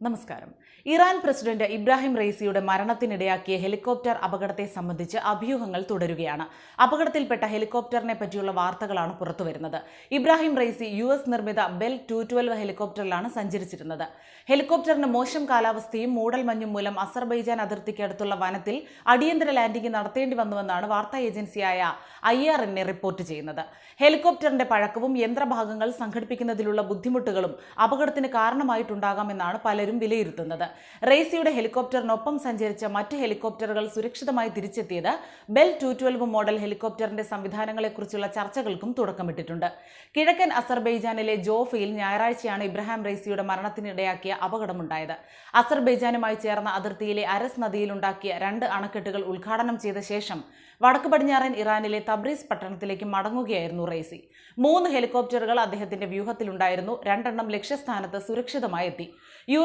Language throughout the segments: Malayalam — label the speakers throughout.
Speaker 1: നമസ്കാരം. ഇറാൻ പ്രസിഡന്റ് ഇബ്രാഹിം റെയ്സിയുടെ മരണത്തിനിടയാക്കിയ ഹെലികോപ്റ്റർ അപകടത്തെ സംബന്ധിച്ച് അഭ്യൂഹങ്ങൾ തുടരുകയാണ്. അപകടത്തിൽപ്പെട്ട ഹെലികോപ്റ്ററിനെ പറ്റിയുള്ള വാർത്തകളാണ് പുറത്തുവരുന്നത്. ഇബ്രാഹിം റെയ്സി യു എസ് നിർമ്മിത ബെൽ ടു ട്വൽവ് ഹെലികോപ്റ്ററിലാണ് സഞ്ചരിച്ചിരുന്നത്. ഹെലികോപ്റ്ററിന് മോശം കാലാവസ്ഥയും മൂടൽമഞ്ഞും മൂലം അസർബൈജാൻ അതിർത്തിക്കടുത്തുള്ള വനത്തിൽ അടിയന്തര ലാൻഡിംഗ് നടത്തേണ്ടി വന്നുവെന്നാണ് വാർത്താ ഏജൻസിയായ I R N A report ചെയ്യുന്നത്. ഹെലികോപ്റ്ററിന്റെ പഴക്കവും യന്ത്രഭാഗങ്ങൾ സംഘടിപ്പിക്കുന്നതിലുള്ള ബുദ്ധിമുട്ടുകളും അപകടത്തിന് കാരണമായിട്ടുണ്ടാകാമെന്നാണ് പലരും വിലയിരുത്തുന്നത്. റേസിയുടെ ഹെലികോപ്റ്ററിനൊപ്പം സഞ്ചരിച്ച മറ്റ് ഹെലികോപ്റ്ററുകൾ സുരക്ഷിതമായി തിരിച്ചെത്തിയത് ബെൽ ടു ട്വൽവ് മോഡൽ ഹെലികോപ്റ്ററിന്റെ സംവിധാനങ്ങളെക്കുറിച്ചുള്ള ചർച്ചകൾക്കും തുടക്കമിട്ടിട്ടുണ്ട്. കിഴക്കൻ അസർബൈജാനിലെ ജോഫയിൽ ഞായറാഴ്ചയാണ് ഇബ്രാഹിം റേസിയുടെ മരണത്തിനിടയാക്കിയ അപകടമുണ്ടായത്. അസർബൈജാനുമായി ചേർന്ന അതിർത്തിയിലെ അരസ് നദിയിലുണ്ടാക്കിയ രണ്ട് അണക്കെട്ടുകൾ ഉദ്ഘാടനം ചെയ്ത ശേഷം വടക്ക് പടിഞ്ഞാറൻ ഇറാനിലെ തബ്രീസ് പട്ടണത്തിലേക്ക് മടങ്ങുകയായിരുന്നു റേസി. മൂന്ന് ഹെലികോപ്റ്ററുകൾ അദ്ദേഹത്തിന്റെ വ്യൂഹത്തിലുണ്ടായിരുന്നു. രണ്ടെണ്ണം ലക്ഷ്യസ്ഥാനത്ത് സുരക്ഷിതമായി എത്തി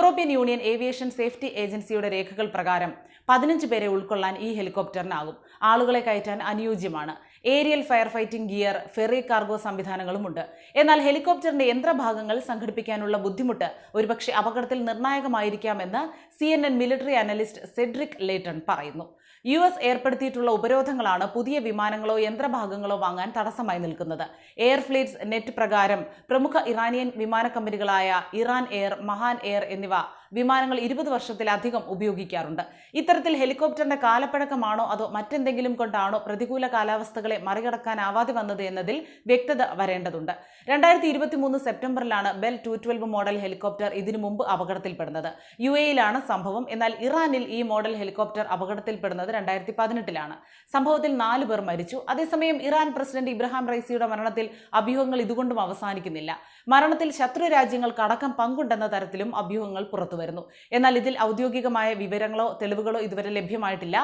Speaker 1: യൂറോപ്യൻ യൂണിയൻ ഏവിയേഷൻ സേഫ്റ്റി ഏജൻസിയുടെ രേഖകൾ പ്രകാരം പതിനഞ്ച് പേരെ ഉൾക്കൊള്ളാൻ ഈ ഹെലികോപ്റ്ററിനാകും. ആളുകളെ കയറ്റാൻ അനുയോജ്യമാണ്. Aerial fire fighting gear ferry cargo സംവിധാനങ്ങളുമുണ്ട്. എന്നാൽ ഹെലികോപ്റ്ററിന്റെ യന്ത്രഭാഗങ്ങൾ സംഘടിപ്പിക്കാനുള്ള ബുദ്ധിമുട്ട് ഒരുപക്ഷെ അപകടത്തിൽ നിർണായകമായിരിക്കാമെന്ന് C N N military analyst Cedric Leighton പറയുന്നു. യു എസ് ഏർപ്പെടുത്തിയിട്ടുള്ള ഉപരോധങ്ങളാണ് പുതിയ വിമാനങ്ങളോ യന്ത്രഭാഗങ്ങളോ വാങ്ങാൻ തടസ്സമായി നിൽക്കുന്നത്. എയർ ഫ്ലീറ്റ്സ് നെറ്റ് പ്രകാരം പ്രമുഖ ഇറാനിയൻ വിമാന കമ്പനികളായ ഇറാൻ എയർ മഹാൻ എയർ എന്നിവ വിമാനങ്ങൾ ഇരുപത് വർഷത്തിലധികം ഉപയോഗിക്കാറുണ്ട്. ഇത്തരത്തിൽ ഹെലികോപ്റ്ററിന്റെ കാലപ്പഴക്കമാണോ അതോ മറ്റെന്തെങ്കിലും കൊണ്ടാണോ പ്രതികൂല കാലാവസ്ഥകളെ മറികടക്കാനാവാതെ വന്നത് എന്നതിൽ വ്യക്തത വരേണ്ടതുണ്ട്. രണ്ടായിരത്തി ഇരുപത്തി മൂന്ന് സെപ്റ്റംബറിലാണ് Bell two twelve model helicopter ഇതിനു മുമ്പ് അപകടത്തിൽപ്പെടുന്നത്. യു എയിലാണ് സംഭവം. എന്നാൽ ഇറാനിൽ ഈ മോഡൽ ഹെലികോപ്റ്റർ അപകടത്തിൽപ്പെടുന്നത് രണ്ടായിരത്തി പതിനെട്ടിലാണ് സംഭവത്തിൽ നാല് പേർ മരിച്ചു. അതേസമയം ഇറാൻ പ്രസിഡന്റ് ഇബ്രാഹിം റൈസിയുടെ മരണത്തിൽ അഭ്യൂഹങ്ങൾ ഇതുകൊണ്ടും അവസാനിക്കുന്നില്ല. മരണത്തിൽ ശത്രു രാജ്യങ്ങൾക്ക് അടക്കം പങ്കുണ്ടെന്ന തരത്തിലും അഭ്യൂഹങ്ങൾ പുറത്തുവരുന്നു എന്നാൽ ഇതിൽ ഔദ്യോഗികമായ വിവരങ്ങളോ തെളിവുകളോ ഇതുവരെ ലഭ്യമായിട്ടില്ല.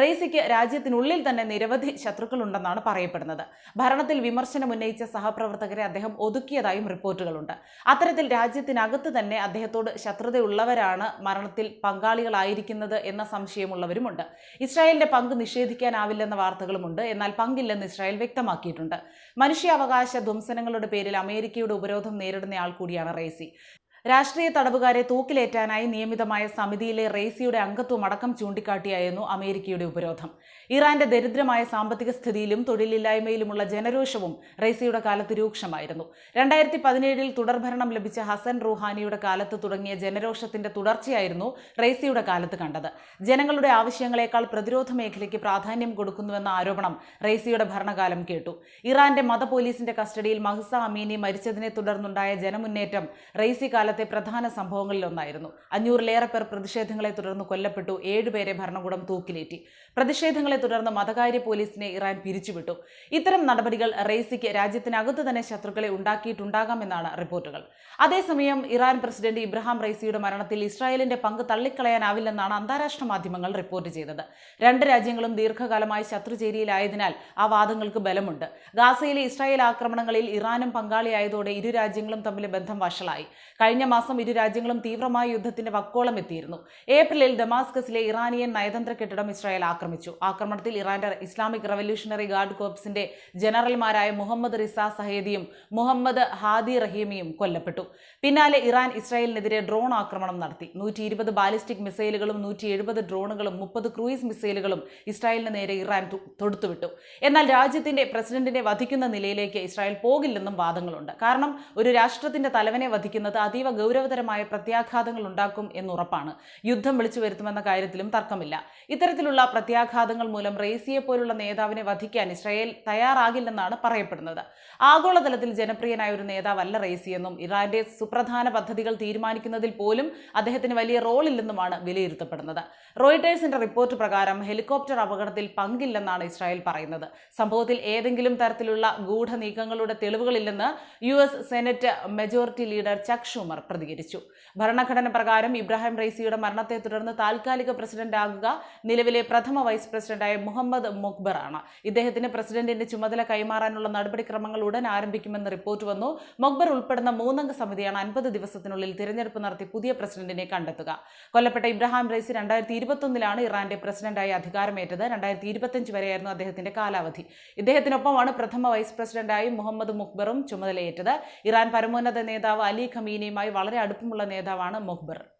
Speaker 1: റെയ്സിക്ക് രാജ്യത്തിനുള്ളിൽ തന്നെ നിരവധി ശത്രുക്കളുണ്ടെന്നാണ് പറയപ്പെടുന്നത്. ഭരണത്തിൽ വിമർശനം ഉന്നയിച്ച സഹപ്രവർത്തകരെ അദ്ദേഹം ഒതുക്കിയതായും റിപ്പോർട്ടുകളുണ്ട്. അത്തരത്തിൽ രാജ്യത്തിനകത്ത് തന്നെ അദ്ദേഹത്തോട് ശത്രുതയുള്ളവരാണ് മരണത്തിൽ പങ്കാളികളായിരിക്കുന്നത് എന്ന സംശയമുള്ളവരുമുണ്ട്. ഇസ്രായേലിന്റെ പങ്ക് നിഷേധിക്കാനാവില്ലെന്ന വാർത്തകളുമുണ്ട്. എന്നാൽ പങ്കില്ലെന്ന് ഇസ്രായേൽ വ്യക്തമാക്കിയിട്ടുണ്ട്. മനുഷ്യാവകാശ ധ്വംസനങ്ങളുടെ പേരിൽ അമേരിക്കയുടെ ഉപരോധം നേരിടുന്നയാൾ കൂടിയാണ് റേസി രാഷ്ട്രീയ തടവുകാരെ തൂക്കിലേറ്റാനായി നിയമിതമായ സമിതിയിലെ റേസിയുടെ അംഗത്വം അടക്കം ചൂണ്ടിക്കാട്ടിയായിരുന്നു അമേരിക്കയുടെ ഉപരോധം. ഇറാന്റെ ദരിദ്രമായ സാമ്പത്തിക സ്ഥിതിയിലും തൊഴിലില്ലായ്മയിലുമുള്ള ജനരോഷവും റേസിയുടെ കാലത്ത് രൂക്ഷമായിരുന്നു. രണ്ടായിരത്തി പതിനേഴിൽ തുടർഭരണം ലഭിച്ച ഹസൻ റുഹാനിയുടെ കാലത്ത് തുടങ്ങിയ ജനരോഷത്തിന്റെ തുടർച്ചയായിരുന്നു റേസിയുടെ കാലത്ത് കണ്ടത്. ജനങ്ങളുടെ ആവശ്യങ്ങളെക്കാൾ പ്രതിരോധ മേഖലയ്ക്ക് പ്രാധാന്യം കൊടുക്കുന്നുവെന്ന ആരോപണം റേസിയുടെ ഭരണകാലം കേട്ടു. ഇറാന്റെ മത പോലീസിന്റെ കസ്റ്റഡിയിൽ മഹ്സ അമീനി മരിച്ചതിനെ തുടർന്നുണ്ടായ ജനമുന്നേറ്റം റേസി കാലത്തെ പ്രധാന സംഭവങ്ങളിലൊന്നായിരുന്നു. അഞ്ഞൂറിലേറെ പേർ പ്രതിഷേധങ്ങളെ തുടർന്ന് കൊല്ലപ്പെട്ടു. ഏഴുപേരെ ഭരണകൂടം തൂക്കിലേറ്റി പ്രതിഷേധങ്ങളെ തുടർന്ന് മതകാര്യ പോലീസിനെ ഇറാൻ പിരിച്ചുവിട്ടു. ഇത്തരം നടപടികൾ റേസിക്ക് രാജ്യത്തിനകത്ത് തന്നെ ശത്രുക്കളെ ഉണ്ടാക്കിയിട്ടുണ്ടാകാമെന്നാണ് റിപ്പോർട്ടുകൾ. അതേസമയം ഇറാൻ പ്രസിഡന്റ് ഇബ്രാഹിം റൈസിയുടെ മരണത്തിൽ ഇസ്രായേലിന്റെ പങ്ക് തള്ളിക്കളയാനാവില്ലെന്നാണ് അന്താരാഷ്ട്ര മാധ്യമങ്ങൾ റിപ്പോർട്ട് ചെയ്തത്. രണ്ട് രാജ്യങ്ങളും ദീർഘകാലമായി ശത്രുചേരിയിലായതിനാൽ ആ വാദങ്ങൾക്ക് ബലമുണ്ട്. ഗാസയിലെ ഇസ്രായേൽ ആക്രമണങ്ങളിൽ ഇറാനും പങ്കാളിയായതോടെ ഇരു രാജ്യങ്ങളും തമ്മിലെ ബന്ധം വഷളായി. കഴിഞ്ഞ മാസം ഇരു രാജ്യങ്ങളും തീവ്രമായ യുദ്ധത്തിന്റെ വക്കോളം എത്തിയിരുന്നു. ഏപ്രിലിൽ ദമാസ്കസിലെ ഇറാനിയൻ നയതന്ത്ര കെട്ടിടം ഇസ്രായേൽ ആക്രമിച്ചു. ആക്രമണത്തിൽ ഇറാന്റെ ഇസ്ലാമിക് റവല്യൂഷണറി ഗാർഡ് കോർപ്സിന്റെ ജനറൽമാരായ മുഹമ്മദ് റിസ സഹേദിയും മുഹമ്മദ് ഹാദി റഹീമിയും കൊല്ലപ്പെട്ടു. പിന്നാലെ ഇറാൻ ഇസ്രായേലിനെതിരെ ഡ്രോൺ ആക്രമണം നടത്തി. നൂറ്റി ഇരുപത് ബാലിസ്റ്റിക് മിസൈലുകളും നൂറ്റി എഴുപത് ഡ്രോണുകളും മുപ്പത് ക്രൂയിസ് മിസൈലുകളും ഇസ്രായേലിന് നേരെ ഇറാൻ തൊടുത്തുവിട്ടു. എന്നാൽ രാജ്യത്തിന്റെ പ്രസിഡന്റിനെ വധിക്കുന്ന നിലയിലേക്ക് ഇസ്രായേൽ പോകില്ലെന്നും വാദങ്ങളുണ്ട്. കാരണം ഒരു രാഷ്ട്രത്തിന്റെ തലവനെ വധിക്കുന്നത് അതീവ ഗൗരവതരമായ പ്രത്യാഘാതങ്ങൾ ഉണ്ടാക്കും എന്നുറപ്പാണ്. യുദ്ധം വിളിച്ചു വരുത്തുമെന്ന കാര്യത്തിലും തർക്കമില്ല. ഇത്തരത്തിലുള്ള പ്രത്യാഘാതങ്ങൾ മൂലം റേസിയെ പോലുള്ള നേതാവിനെ വധിക്കാൻ ഇസ്രായേൽ തയ്യാറാകില്ലെന്നാണ് പറയപ്പെടുന്നത്. ആഗോളതലത്തിൽ ജനപ്രിയനായ ഒരു നേതാവല്ല റേസിയെന്നും ഇറാന്റെ സുപ്രധാന പദ്ധതികൾ തീരുമാനിക്കുന്നതിൽ പോലും അദ്ദേഹത്തിന് വലിയ റോളില്ലെന്നുമാണ് വിലയിരുത്തപ്പെടുന്നത്. റോയിട്ടേഴ്സിന്റെ റിപ്പോർട്ട് പ്രകാരം ഹെലികോപ്റ്റർ അപകടത്തിൽ പങ്കില്ലെന്നാണ് ഇസ്രായേൽ പറയുന്നത്. സംഭവത്തിൽ ഏതെങ്കിലും തരത്തിലുള്ള ഗൂഢ നീക്കങ്ങളുടെ തെളിവുകളില്ലെന്ന് U S senate majority leader Chuck Schumer പ്രതികരിച്ചു. ഭരണഘടന പ്രകാരം ഇബ്രാഹിം റൈസിയുടെ മരണത്തെ തുടർന്ന് താൽക്കാലിക പ്രസിഡന്റ് ആകുക നിലവിലെ പ്രഥമ വൈസ് പ്രസിഡന്റായ മുഹമ്മദ് മൊക്ബർ ആണ്. ഇദ്ദേഹത്തിന് പ്രസിഡന്റിന്റെ ചുമതല കൈമാറാനുള്ള നടപടിക്രമങ്ങൾ ഉടൻ ആരംഭിക്കുമെന്ന് റിപ്പോർട്ട് വന്നു. മൊക്ബർ ഉൾപ്പെടുന്ന മൂന്നംഗ സമിതിയാണ് അൻപത് ദിവസത്തിനുള്ളിൽ തിരഞ്ഞെടുപ്പ് നടത്തി പുതിയ പ്രസിഡന്റിനെ കണ്ടെത്തുക. കൊല്ലപ്പെട്ട ഇബ്രാഹിം റൈസി രണ്ടായിരത്തി ഇരുപത്തൊന്നിലാണ് ഇറാന്റെ പ്രസിഡന്റായി അധികാരമേറ്റത്. രണ്ടായിരത്തി ഇരുപത്തഞ്ച് വരെയായിരുന്നു അദ്ദേഹത്തിന്റെ കാലാവധി. ഇദ്ദേഹത്തിനൊപ്പമാണ് പ്രഥമ വൈസ് പ്രസിഡന്റായി മുഹമ്മദ് മുക്ബറും ചുമതലയേറ്റത്. ഇറാൻ പരമോന്നത നേതാവ് അലി ഖമീനിയുമായി വളരെ അടുപ്പമുള്ള നേതാവാണ് മുഖ്ബർ.